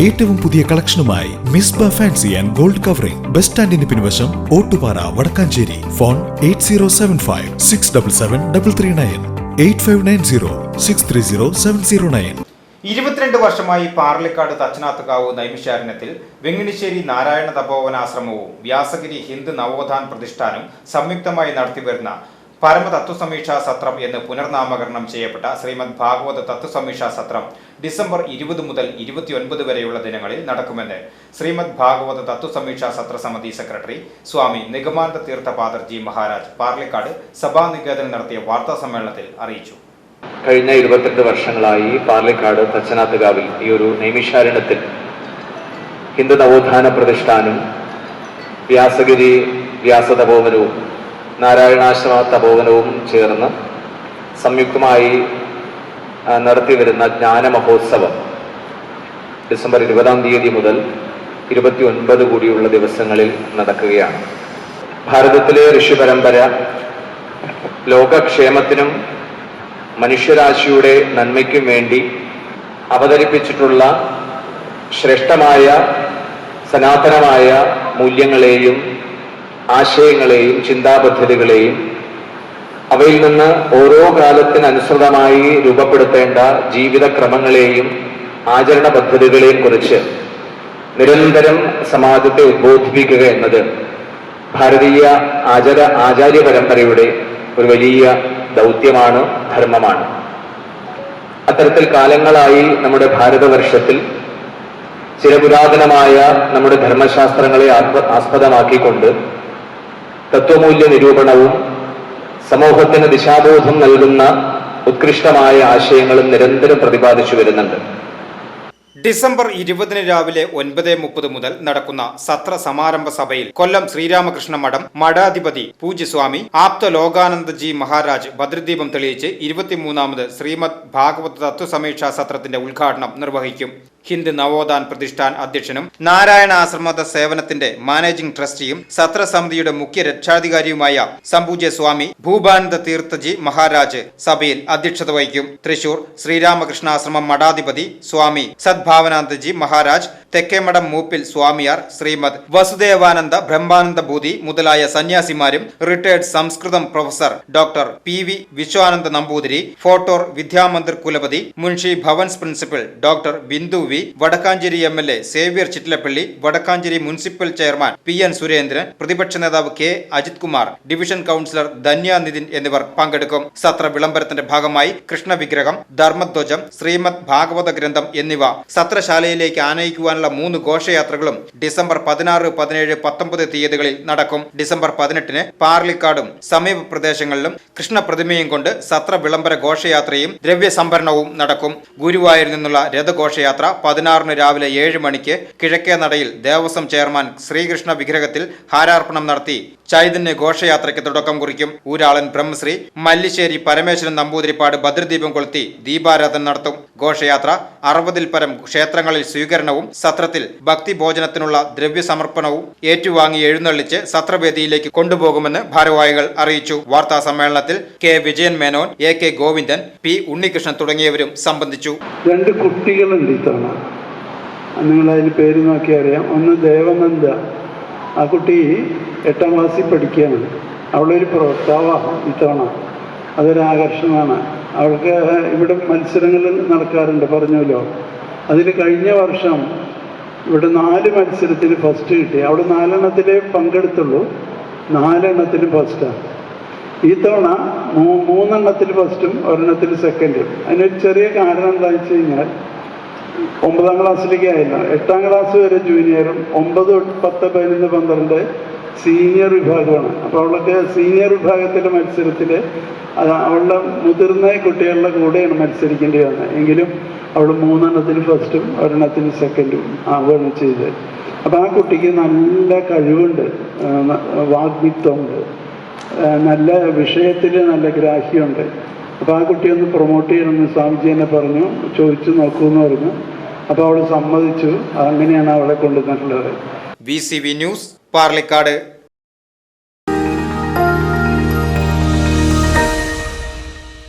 ഏറ്റവും പുതിയ കളക്ഷനുമായി Misba fancy and gold covering. Bus സ്റ്റാൻഡിന് പിൻവശം Ottupara Vadakkanchery. Phone eight zero seven five six double seven double three nine eight five nine zero six three zero seven zero nine. ഇരുപത്തിരണ്ട് വർഷമായി പാർലിക്കാട് തച്ചനാത്തുകാവ് നൈമിശാരണ്യത്തിൽ വെങ്ങിണിശ്ശേരി നാരായണ തപോവനാശ്രമവും വ്യാസഗിരി ഹിന്ദു നവോത്ഥാൻ പ്രതിഷ്ഠാനും സംയുക്തമായി നടത്തിവരുന്ന പരമ തത്വസമീക്ഷാ സത്രം എന്ന് പുനർനാമകരണം ചെയ്യപ്പെട്ട ശ്രീമദ് ഭാഗവത തത്വസമീക്ഷാ സത്രം ഡിസംബർ ഇരുപത് മുതൽ ഇരുപത്തിയൊൻപത് വരെയുള്ള ദിനങ്ങളിൽ നടക്കുമെന്ന് ശ്രീമദ് ഭാഗവത തത്വസമീക്ഷാ സത്ര സമിതി സെക്രട്ടറി സ്വാമി നിഗമാനന്ദ തീർത്ഥപാദർജി മഹാരാജ് പാർലിക്കാട് സഭാനികേതനം നടത്തിയ വാർത്താ സമ്മേളനത്തിൽ അറിയിച്ചു. കഴിഞ്ഞ ഇരുപത്തെട്ട് വർഷങ്ങളായി പാർലിക്കാട് തച്ചനാത്തുകാവിൽ ഈ ഒരു നൈമിഷാരണ്യത്തിൽ ഹിന്ദു നവോത്ഥാന പ്രതിഷ്ഠാനം വ്യാസഗിരി വ്യാസതപോവനവും നാരായണാശ്രമ തപോവനവും ചേർന്ന് സംയുക്തമായി നടത്തിവരുന്ന ജ്ഞാന മഹോത്സവം ഡിസംബർ ഇരുപതാം തീയതി മുതൽ ഇരുപത്തി ഒൻപത് കൂടിയുള്ള ദിവസങ്ങളിൽ നടക്കുകയാണ്. ഭാരതത്തിലെ ഋഷി പരമ്പര ലോകക്ഷേമത്തിനും മനുഷ്യരാശിയുടെ നന്മയ്ക്കും വേണ്ടി അവതരിപ്പിച്ചിട്ടുള്ള ശ്രേഷ്ഠമായ സനാതനമായ മൂല്യങ്ങളെയും ആശയങ്ങളെയും ചിന്താപദ്ധതികളെയും അവയിൽ നിന്ന് ഓരോ കാലത്തിനനുസൃതമായി രൂപപ്പെടുത്തേണ്ട ജീവിതക്രമങ്ങളെയും ആചരണ പദ്ധതികളെയും കുറിച്ച് നിരന്തരം സമാജത്തെ ഉദ്ബോധിപ്പിക്കുക എന്നത് ഭാരതീയ ആചാര ആചാര്യ പരമ്പരയുടെ ഒരു വലിയ ദൗത്യമാണ് ധർമ്മമാണ്. അത്തരത്തിൽ കാലങ്ങളായി നമ്മുടെ ഭാരതവർഷത്തിൽ ചില പുരാതനമായ നമ്മുടെ ധർമ്മശാസ്ത്രങ്ങളെ ആസ്പദമാക്കിക്കൊണ്ട് തത്വമൂല്യ നിരൂപണവും സമൂഹത്തിന് ദിശാബോധം നൽകുന്ന ഉത്കൃഷ്ടമായ ആശയങ്ങളും നിരന്തരം പ്രതിപാദിച്ചു വരുന്നുണ്ട്. ഡിസംബർ ഇരുപതിന് രാവിലെ ഒൻപത് മുപ്പത് മുതൽ നടക്കുന്ന സത്ര സമാരംഭ സഭയിൽ കൊല്ലം ശ്രീരാമകൃഷ്ണ മഠം മഠാധിപതി പൂജ്യസ്വാമി ആപ്ത ലോകാനന്ദജി മഹാരാജ് ഭദ്രദീപം തെളിയിച്ച് ഇരുപത്തിമൂന്നാമത് ശ്രീമദ് ഭാഗവത തത്വസമീക്ഷാ സത്രത്തിന്റെ ഉദ്ഘാടനം നിർവഹിക്കും. ഹിന്ദു നവോത്ഥാൻ പ്രതിഷ്ഠാൻ അധ്യക്ഷനും നാരായണ ആശ്രമത സേവനത്തിന്റെ മാനേജിംഗ് ട്രസ്റ്റിയും സത്രസമിതിയുടെ മുഖ്യ രക്ഷാധികാരിയുമായ സംപൂജ്യ സ്വാമി ഭൂപാനന്ദ തീർത്ഥജി മഹാരാജ് സഭയിൽ അധ്യക്ഷത വഹിക്കും. തൃശൂർ ശ്രീരാമകൃഷ്ണാശ്രമം മഠാധിപതി സ്വാമി സദ്ഭാവനാനന്ദജി മഹാരാജ് തെക്കേമഠം മൂപ്പിൽ സ്വാമിയാർ ശ്രീമദ് വസുദേവാനന്ദ ബ്രഹ്മാനന്ദ ഭൂതി മുതലായ സന്യാസിമാരും retired Samskritham professor doctor P V Vishwananda Namboothiri ഫോട്ടോർ Vidyamandir കുലപതി Munshi Bhavans principal doctor Bindu V Vadakkanchery M L A Xavier Chittilappally Vadakkanchery municipal chairman P N Surendran പ്രതിപക്ഷ നേതാവ് K Ajith Kumar division councillor Dhanya Nithin എന്നിവർ പങ്കെടുക്കും. സത്ര വിളംബരത്തിന്റെ ഭാഗമായി കൃഷ്ണവിഗ്രഹം ധർമ്മധ്വജം ശ്രീമദ് ഭാഗവത ഗ്രന്ഥം എന്നിവ സത്രശാലയിലേക്ക് ആനയിക്കുവാനുള്ള മൂന്ന് ഘോഷയാത്രകളും December പതിനാറ് പതിനേഴ് പത്തൊമ്പത് തീയതികളിൽ നടക്കും. ഡിസംബർ പതിനെട്ടിന് പാർലിക്കാടും സമീപ പ്രദേശങ്ങളിലും കൃഷ്ണപ്രതിമയും കൊണ്ട് സത്ര വിളംബര ഘോഷയാത്രയും ദ്രവ്യ സംഭരണവും നടക്കും. ഗുരുവായൂരിൽ നിന്നുള്ള രഥഘോഷയാത്ര പതിനാറിന് രാവിലെ ഏഴ് മണിക്ക് കിഴക്കേ നടയിൽ ദേവസ്വം ചെയർമാൻ ശ്രീകൃഷ്ണ വിഗ്രഹത്തിൽ ഹാരാർപ്പണം നടത്തി ചൈതന്യ ഘോഷയാത്രയ്ക്ക് തുടക്കം കുറിക്കും. ഊരാളൻ ബ്രഹ്മശ്രീ മല്ലിശ്ശേരി പരമേശ്വരൻ നമ്പൂതിരിപ്പാട് ഭദ്രദീപം കൊളുത്തി ദീപാരാധന നടത്തും. ഘോഷയാത്ര അറുപതിൽ പരം ക്ഷേത്രങ്ങളിൽ സ്വീകരണവും സത്രത്തിൽ ഭക്തി ഭോജനത്തിനുള്ള ഏറ്റുവാങ്ങി എഴുന്നള്ളിച്ച് സത്രവേദിയിലേക്ക് കൊണ്ടുപോകുമെന്ന് ഭാരവാഹികൾ അറിയിച്ചു. വാർത്താ സമ്മേളനത്തിൽ K Vijayan Menon A K Govindan P Unnikrishnan തുടങ്ങിയവരും സംബന്ധിച്ചു. രണ്ട് കുട്ടികളുണ്ട് ഇത്തവണ. നിങ്ങൾ അതിന് പേര് നോക്കി അറിയാം. ഒന്ന് ദേവനന്ദ. ആ കുട്ടി എട്ടാം ക്ലാസ്സിൽ പഠിക്കുകയാണ്. അവളൊരു പ്രോത്സാഹമാണ് ഇത്തവണ. അതൊരു ആകർഷണമാണ്. അവൾക്ക് ഇവിടെ മത്സരങ്ങൾ നടക്കാറുണ്ട് പറഞ്ഞല്ലോ അതിൽ കഴിഞ്ഞ വർഷം ഇവിടെ നാല് മത്സരത്തിൽ ഫസ്റ്റ് കിട്ടി. അവിടെ നാലെണ്ണത്തിലേ പങ്കെടുത്തുള്ളൂ. നാലെണ്ണത്തിൽ ഫസ്റ്റാണ് ഈ തവണ മൂന്നെണ്ണത്തിൽ ഫസ്റ്റും ഒരെണ്ണത്തിൽ സെക്കൻഡും അതിനൊരു ചെറിയ കാരണം എന്താണെന്ന് വെച്ച് കഴിഞ്ഞാൽ ഒമ്പതാം ക്ലാസ്സിലേക്ക് ആയില്ല. എട്ടാം ക്ലാസ് വരെ ജൂനിയറും ഒമ്പത് പത്ത് പതിനൊന്ന് പന്ത്രണ്ട് സീനിയർ വിഭാഗമാണ്. അപ്പോൾ അവൾക്ക് സീനിയർ വിഭാഗത്തിലെ മത്സരത്തിൽ അവളുടെ മുതിർന്ന കുട്ടികളുടെ കൂടെയാണ് മത്സരിക്കേണ്ടി വന്നത്. എങ്കിലും അവൾ മൂന്നെണ്ണത്തിൽ ഫസ്റ്റും ഒരെണ്ണത്തിൽ സെക്കൻഡും ആവുകയാണ് ചെയ്തത്. അപ്പം ആ കുട്ടിക്ക് നല്ല കഴിവുണ്ട് വാഗ്മിത്വമുണ്ട് നല്ല വിഷയത്തിൽ നല്ല ഗ്രാഹ്യമുണ്ട്. അപ്പോൾ ആ കുട്ടി ഒന്ന് പ്രൊമോട്ട് ചെയ്യണമെന്ന് സ്വാമിജി എന്നെ പറഞ്ഞു ചോദിച്ചു നോക്കൂ എന്ന് പറഞ്ഞു. അപ്പോൾ അവൾ സമ്മതിച്ചു അങ്ങനെയാണ് അവളെ കൊണ്ടുവന്നിട്ടുള്ളത്. V C V news Parlikad.